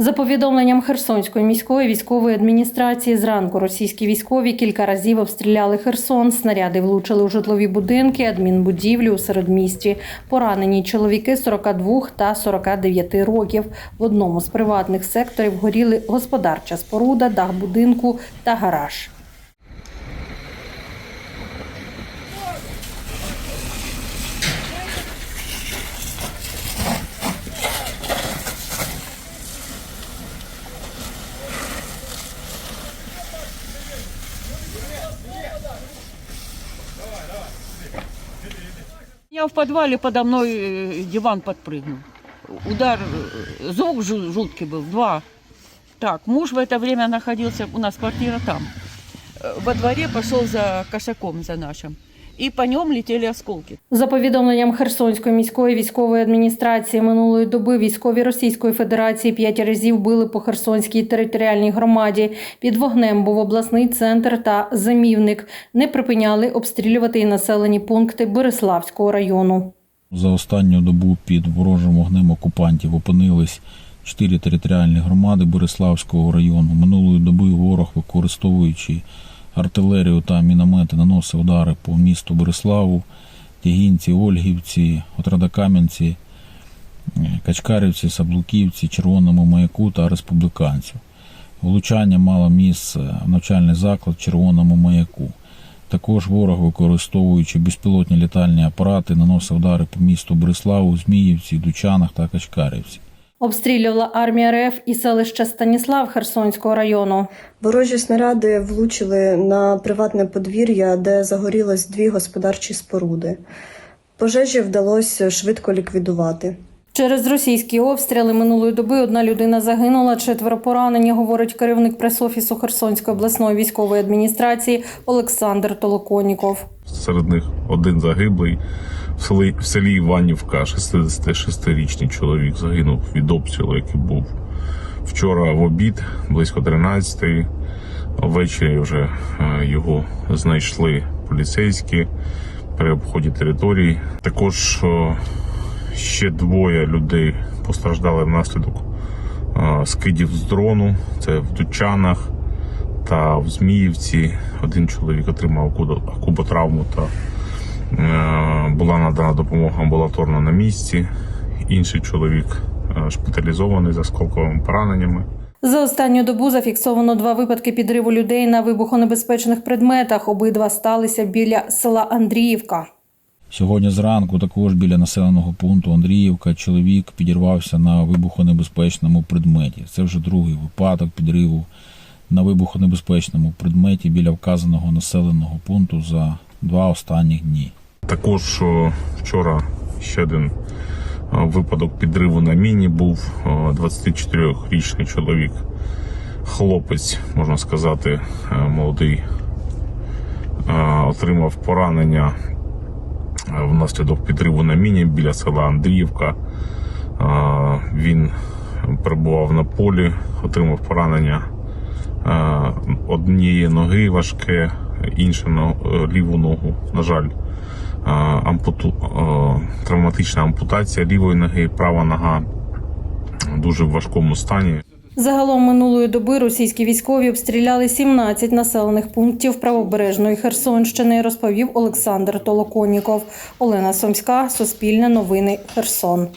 За повідомленням Херсонської міської військової адміністрації, зранку російські військові кілька разів обстріляли Херсон. Снаряди влучили у житлові будинки, адмінбудівлі у середмісті. Поранені чоловіки 42 та 49 років. В одному з приватних секторів горіли господарча споруда, дах будинку та гараж. Я в подвале подо мной э, диван подпрыгнул. Удар, э, звук жу- жуткий был, два. Так, муж в это время находился, у нас квартира там. Э, Во дворе пошел за кошаком, за нашим. И по нем летели осколки. За повідомленням Херсонської міської військової адміністрації минулої доби військові Російської Федерації п'ять разів били по Херсонській територіальній громаді. Під вогнем був обласний центр та замівник. Не припиняли обстрілювати і населені пункти Береславського району. За останню добу під ворожим вогнем окупантів опинились чотири територіальні громади Бориславського району. Минулої доби ворог, використовуючи артилерію та міномети, наносив удари по місту Бориславу, Тягінці, Ольгівці, Отрадокам'янці, е, Качкарівці, Саблуківці, Червоному маяку та республіканців. Влучання мало місце в навчальний заклад Червоному маяку. Також ворог, використовуючи безпілотні літальні апарати, наносив удари по місту Бориславу, Зміївці, Дучанах та Качкарівці. Обстрілювала армія РФ і селище Станіслав Херсонського району. Ворожі снаряди влучили на приватне подвір'я, де загорілось дві господарчі споруди. Пожежі вдалося швидко ліквідувати. Через російські обстріли минулої доби одна людина загинула, четверо поранені, говорить керівник прес-офісу Херсонської обласної військової адміністрації Олександр Толоконіков. Серед них один загиблий в селі, в селі Іванівка, 66-річний чоловік загинув від обстрілу, який був вчора в обід, близько 13-ї. Ввечері вже е, його знайшли поліцейські при обході території. Також е, ще двоє людей постраждали внаслідок скидів з дрону. Це в Дучанах та в Зміївці. Один чоловік отримав куботравму та е, була надана допомога амбулаторно на місці. Інший чоловік е, шпиталізований з осколковими пораненнями. За останню добу зафіксовано два випадки підриву людей на вибухонебезпечних предметах. Обидва сталися біля села Андріївка. Сьогодні зранку, також біля населеного пункту Андріївка, чоловік підірвався на вибухонебезпечному предметі. Це вже другий випадок підриву на вибухонебезпечному предметі біля вказаного населеного пункту за два останніх дні. Також вчора ще один випадок підриву на міні був. О, 24-річний чоловік, хлопець, можна сказати, е, молодий, е, отримав поранення внаслідок підриву на міні біля села Андріївка. Е, Він перебував на полі, отримав поранення е, однієї ноги важке, інша е, ліву ногу, на жаль, е, ампуту, е, травматична ампутація лівої ноги, права нога дуже в важкому стані. Загалом минулої доби російські військові обстріляли 17 населених пунктів правобережної Херсонщини, розповів Олександр Толоконіков. Олена Сомська, Суспільне новини, Херсон.